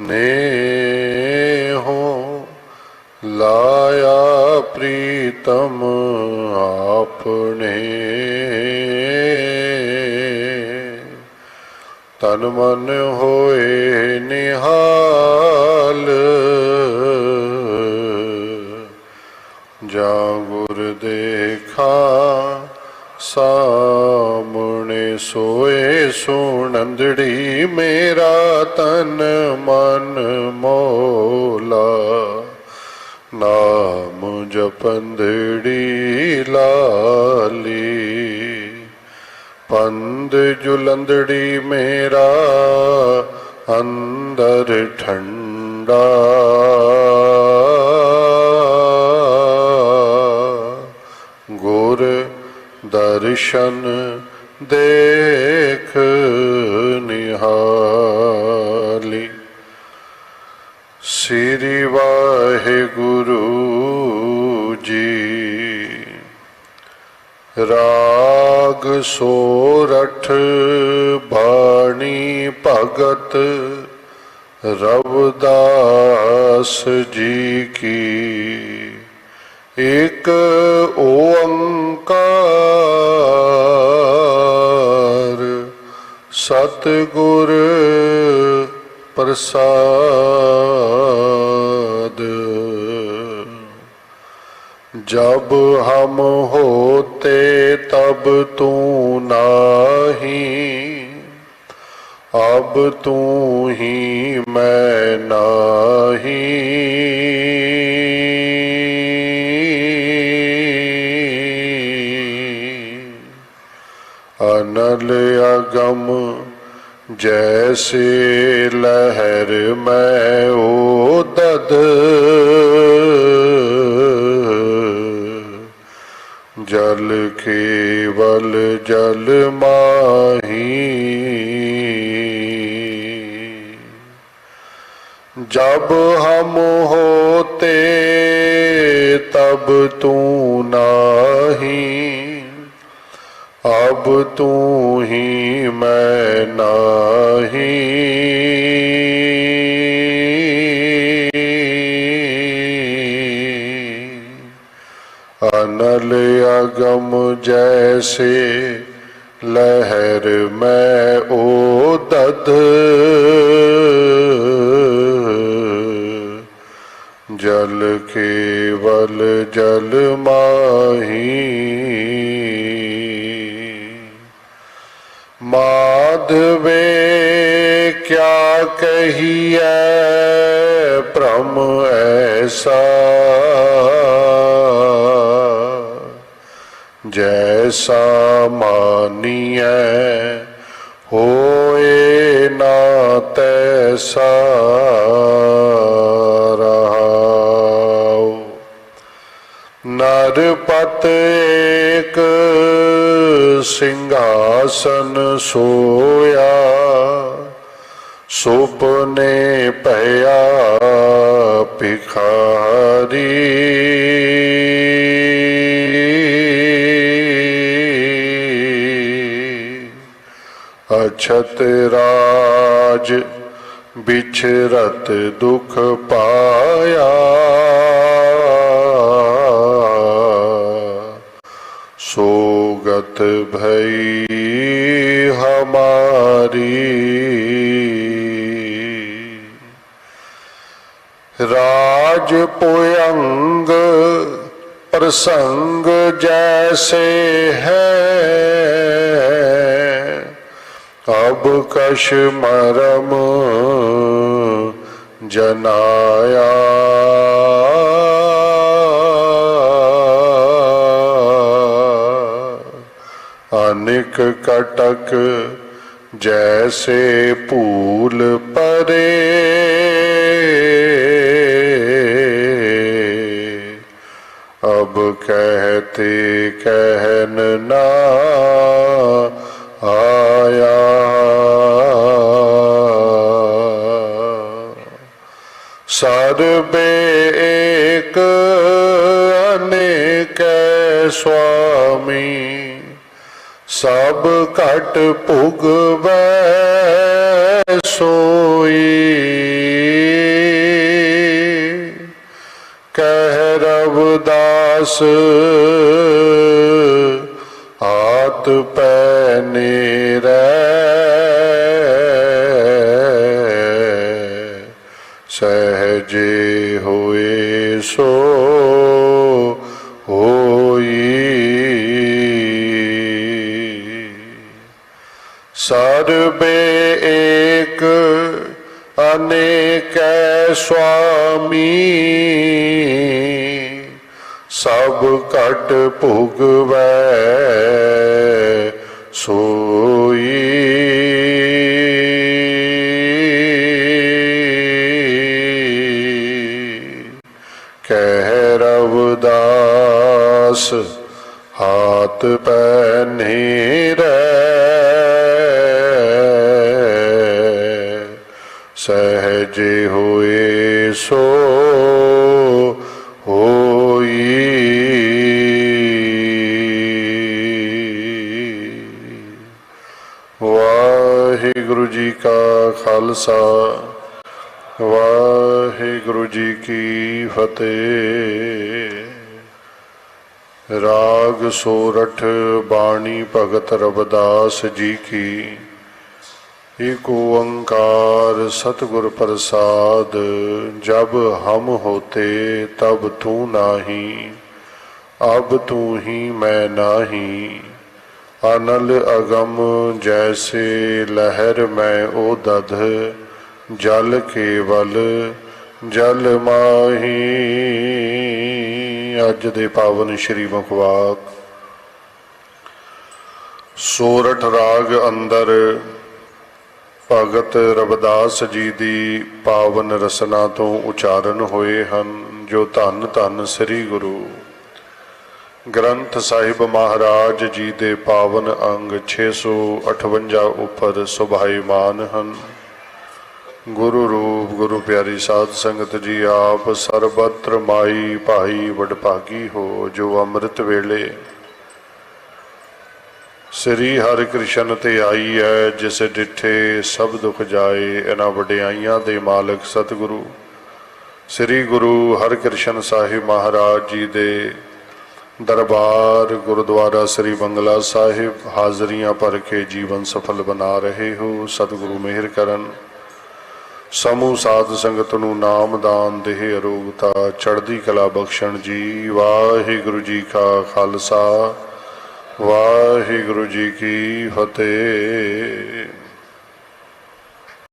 ਨੇਹੋ ਲਾਇਆ ਪ੍ਰੀਤਮ ਆਪਣੇ ਤਨ ਮਨ ਹੋਏ ਨਿਹਾਲ ਮਨ ਮੋਲਾ ਨਾਮ ਜਪੰਦੜੀ ਲਾਲੀ। ਪੰਦ ਜੁਲੰਦੜੀ ਮੇਰਾ ਅੰਦਰ ਠੰਡਾ। ਗੁਰ ਦਰਸ਼ਨ ਦੇ ਸ੍ਰੀ ਵਾਹਿਗੁਰੂ ਜੀ। ਰਾਗ ਸੋਰਠ ਬਾਣੀ ਭਗਤ ਰਵਦਾਸ ਜੀ ਕੀ। ਇਕ ਓੰਕਾਰ ਸਤਿਗੁਰ ਪ੍ਰਸਾਦ। जब हम होते तब तू नाही अब तू ही मैं नाही अनल अगम जैसे लहर मैं जब हम होते तब तू नाही अब तू ही मैं नाही अनल अगम जैसे ਜਲ ਮਾਹੀ। ਮਾਧਵੇ ਕਿਆ ਕਹੀਐ ਭ੍ਰਮ ਐਸਾ? ਜੈਸਾ ਮਾਨੀਐ ਹੋਏ ਨਾ ਤੈਸਾ। ਦਾਤ ਏਕ ਸਿੰਘਾਸਨ ਸੋਇਆ ਸੁਪਨੇ ਭਇਆ ਭਿਖਾਰੀ। ਅਛਤ ਰਾਜ ਵਿਛਰਤ ਦੁਖ ਪਾਇਆ। सोगत भई हमारी राज पुयंग प्रसंग जैसे है अब कश मरम जनाया ਲਿਖ ਕਟਕ ਜੈਸੇ ਭੂਲ ਪਰੇ। ਅਬ ਕਹਤੇ ਕਹਿਨ ਨਾ ਆਇਆ। ਸਰਬੇ ਏਕ ਅਨੇਕ ਸੁਆਮੀ। ਸਭ ਘਟ ਭੁਗਵੈ ਸੋਈ। ਕਹਿ ਰਵਦਾਸ ਆਤ ਪੈ ਨੀਰੈ। ਸਹਜੇ ਹੋਏ ਸੋ ਸਰਬੇ ਏਕ ਅਨੇਕੈ ਸੁਆਮੀ। ਸਭ ਘਟ ਭੁਗਵੈ ਸੋਈ ਸਹਜੇ ਹੋਏ ਸੋ ਹੋਈ। ਵਾਹਿਗੁਰੂ ਜੀ ਕਾ ਖਾਲਸਾ, ਵਾਹਿਗੁਰੂ ਜੀ ਕੀ ਫਤਿਹ। ਰਾਗ ਸੋਰਠ ਬਾਣੀ ਭਗਤ ਰਵਦਾਸ ਜੀ ਕੀ ਏਕ ਓੰਕਾਰ ਸਤਿਗੁਰ ਪ੍ਰਸਾਦ, ਜਬ ਹਮ ਹੋਤੇ ਤਬ ਤੂੰ ਨਾਹੀ, ਅਬ ਤੂੰ ਹੀ ਮੈਂ ਨਾਹੀ। ਅਨਲ ਅਗਮ ਜੈਸੇ ਲਹਿਰ ਮੈਂ ਉਹ ਦਧ, ਜਲ ਕੇਵਲ ਜਲ ਮਾਹੀ। ਅੱਜ ਦੇ ਪਾਵਨ ਸ਼੍ਰੀ ਮੁਖਵਾਕ। ਸੋਰਠ ਰਾਗ ਅੰਦਰ ਭਗਤ ਰਵਿਦਾਸ ਜੀ ਦੀ ਪਾਵਨ ਰਸਨਾ ਤੋਂ ਉਚਾਰਨ ਹੋਏ ਹਨ, ਜੋ ਧੰਨ ਧੰਨ ਸ੍ਰੀ ਗੁਰੂ। ਗ੍ਰੰਥ ਸਾਹਿਬ ਮਹਾਰਾਜ ਜੀ ਦੇ ਪਾਵਨ ਅੰਗ 658 ਉੱਪਰ ਸੁਭਾਈਮਾਨ ਹਨ। ਗੁਰੂ ਰੂਪ, ਗੁਰੂ ਪਿਆਰੀ ਸਾਧ ਸੰਗਤ ਜੀ, ਆਪ ਸਰਬਤਰ ਮਾਈ ਭਾਈ ਵਡਭਾਗੀ ਹੋ, ਜੋ ਅੰਮ੍ਰਿਤ ਵੇਲੇ ਸ੍ਰੀ ਹਰਿ ਕ੍ਰਿਸ਼ਨ ਤੇ ਆਈ ਹੈ ਜਿਸ ਡਿਠੇ ਸਭ ਦੁਖ ਜਾਏ ਇਹਨਾਂ ਵਡਿਆਈਆਂ ਦੇ ਮਾਲਕ ਸਤਿਗੁਰੂ। ਸ੍ਰੀ ਗੁਰੂ ਹਰਿਕ੍ਰਿਸ਼ਨ ਸਾਹਿਬ ਮਹਾਰਾਜ ਜੀ ਦੇ ਦਰਬਾਰ, ਗੁਰਦੁਆਰਾ ਸ੍ਰੀ ਬੰਗਲਾ ਸਾਹਿਬ, ਹਾਜ਼ਰੀਆਂ ਭਰ ਕੇ ਜੀਵਨ ਸਫਲ ਬਣਾ ਰਹੇ ਹੋ, ਸਤਿਗੁਰੂ ਮਿਹਰ ਕਰਨ। ਸਮੂਹ ਸਾਧ ਸੰਗਤ ਨੂੰ ਨਾਮ ਦਾਨ, ਦੇਹ ਅਰੋਗਤਾ, ਚੜ੍ਹਦੀ ਕਲਾ ਬਖਸ਼ਣ ਜੀ, ਵਾਹਿਗੁਰੂ ਜੀ ਕਾ ਖਾਲਸਾ। ਵਾਹਿਗੁਰੂ ਜੀ ਕੀ ਫਤਿਹ।